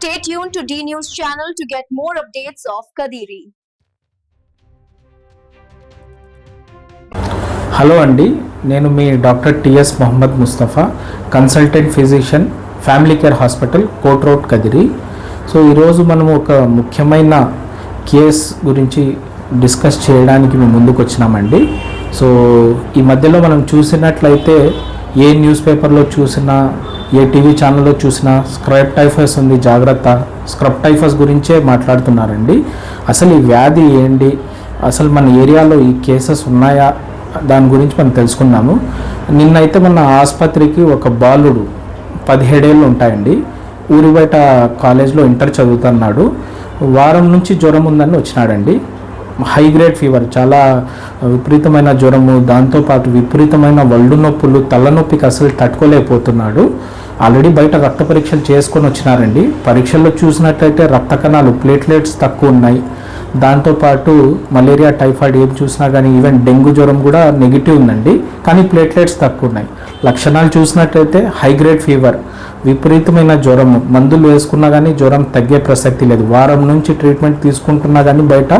Stay tuned to D News channel to get more updates of Kadiri. Hello అండి నేను మీ doctor TS Mohammed Mustafa consultant physician family care hospital court road Kadiri so ఈరోజు మనం ఒక ముఖ్యమైన case గురించి discuss చేయడానికి మేము ముందుకు వచ్చినామండి సో ఈ మధ్యలో మనం చూసినట్లయితే ఏ న్యూస్ పేపర్లో చూసినా ఏ టీవీ ఛానల్లో చూసినా స్క్రబ్ టైఫస్ ఉంది జాగ్రత్త. స్క్రబ్ టైఫస్ గురించే మాట్లాడుతున్నారండి. అసలు ఈ వ్యాధి ఏంటి? అసలు మన ఏరియాలో ఈ కేసెస్ ఉన్నాయా? దాని గురించి మనం తెలుసుకున్నాము. నిన్నైతే మన ఆసుపత్రికి ఒక బాలుడు పదిహేడేళ్ళు ఉంటాయండి. ఊరి బయట కాలేజ్లో ఇంటర్ చదువుతున్నాడు. వారం నుంచి జ్వరం ఉందని వచ్చినాడండి. హై గ్రేడ్ ఫీవర్ చాలా విపరీతమైన జ్వరము దాంతోపాటు విపరీతమైన వళ్ళు నొప్పులు తలనొప్పికి అసలు తట్టుకోలేకపోతున్నాడు. ఆల్రెడీ బయట రక్త పరీక్షలు చేసుకొని వచ్చినారండి. పరీక్షల్లో చూసినట్లయితే రక్త కణాలు ప్లేట్లెట్స్ తక్కువ ఉన్నాయి. దాంతోపాటు మలేరియా టైఫాయిడ్ ఏం చూసినా కానీ ఈవెన్ డెంగ్యూ జ్వరం కూడా నెగిటివ్ ఉందండి. కానీ ప్లేట్లెట్స్ తక్కువ ఉన్నాయి. లక్షణాలు చూసినట్లయితే హై గ్రేడ్ ఫీవర్ విపరీతమైన జ్వరము. మందులు వేసుకున్నా కానీ జ్వరం తగ్గే ప్రసక్తి లేదు. వారం నుంచి ట్రీట్మెంట్ తీసుకుంటున్నా కానీ బయట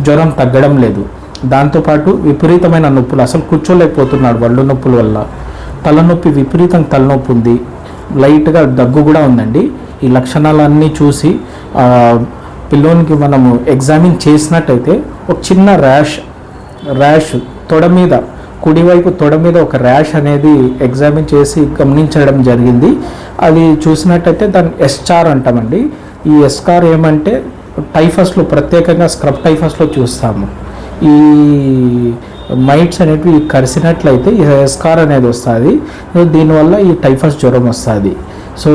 జ్వరం తగ్గడం లేదు. దాంతోపాటు విపరీతమైన నొప్పులు. అసలు కూర్చోలేకపోతున్నాడు వళ్ళు నొప్పుల వల్ల. తలనొప్పి విపరీతం తలనొప్పి ఉంది. లైట్గా దగ్గు కూడా ఉందండి. ఈ లక్షణాలన్నీ చూసి పిల్లోనికి మనము ఎగ్జామిన్ చేసినట్టయితే ఒక చిన్న ర్యాష్ ర్యాష్ తొడ మీద కుడివైపు తొడ మీద ఒక ర్యాష్ అనేది ఎగ్జామిన్ చేసి గమనించడం జరిగింది. అది చూసినట్టయితే దాన్ని ఎస్చార్ అంటామండి. ఈ ఎస్కార్ ఏమంటే టైఫస్లో ప్రత్యేకంగా స్క్రబ్ టైఫస్లో చూస్తాము. ఈ మైట్స్ అనేటివి కరిసినట్లయితే ఎస్కార్ అనేది వస్తుంది. దీనివల్ల ఈ టైఫస్ జ్వరం వస్తుంది. సో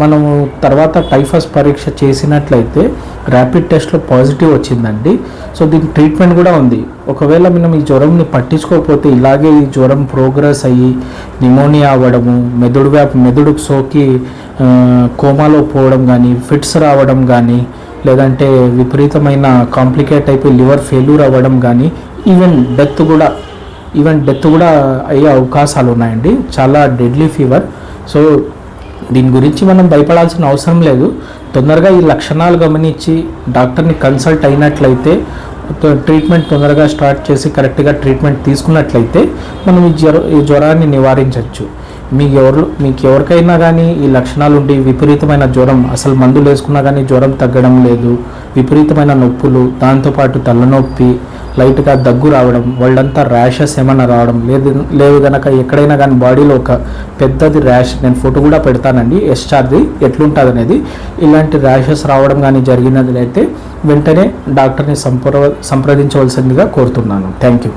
మనము తర్వాత టైఫస్ పరీక్ష చేసినట్లయితే ర్యాపిడ్ టెస్ట్లో పాజిటివ్ వచ్చిందండి. సో దీనికి ట్రీట్మెంట్ కూడా ఉంది. ఒకవేళ మనం ఈ జ్వరంని పట్టించుకోకపోతే ఇలాగే ఈ జ్వరం ప్రోగ్రెస్ అయ్యి నిమోనియా అవ్వడము మెదడు వ్యాప్ మెదడుకు సోకి కోమాలో పోవడం కానీ ఫిట్స్ రావడం కానీ లేదంటే విపరీతమైన కాంప్లికేట్ అయిపోయి లివర్ ఫెయిల్యూర్ అవ్వడం కానీ ఈవెన్ డెత్ కూడా ఈవెన్ డెత్ కూడా అయ్యే అవకాశాలు ఉన్నాయండి. చాలా డెడ్లీ ఫీవర్. సో దీని గురించి మనం భయపడాల్సిన అవసరం లేదు. తొందరగా ఈ లక్షణాలు గమనించి డాక్టర్ని కన్సల్ట్ అయినట్లయితే ట్రీట్మెంట్ తొందరగా స్టార్ట్ చేసి కరెక్ట్గా ట్రీట్మెంట్ తీసుకున్నట్లయితే మనం ఈ జ్వర ఈ జ్వరాన్ని నివారించవచ్చు మీకు ఎవరు మీకు ఎవరికైనా కానీ ఈ లక్షణాలు ఉండి విపరీతమైన జ్వరం అసలు మందులు వేసుకున్నా కానీ జ్వరం తగ్గడం లేదు. విపరీతమైన నొప్పులు దాంతోపాటు తలనొప్పి లైట్గా దగ్గు రావడం వాళ్ళంతా ర్యాషెస్ ఏమైనా రావడం లేదు లేదు కనుక ఎక్కడైనా కానీ బాడీలో ఒక పెద్దది ర్యాష్ నేను ఫోటో కూడా పెడతానండి ఎస్చార్ది ఎట్లుంటుంది అనేది ఇలాంటి ర్యాషెస్ రావడం కానీ జరిగినది అయితే వెంటనే డాక్టర్ని సంప్ర సంప్రదించవలసిందిగా కోరుతున్నాను. Thank you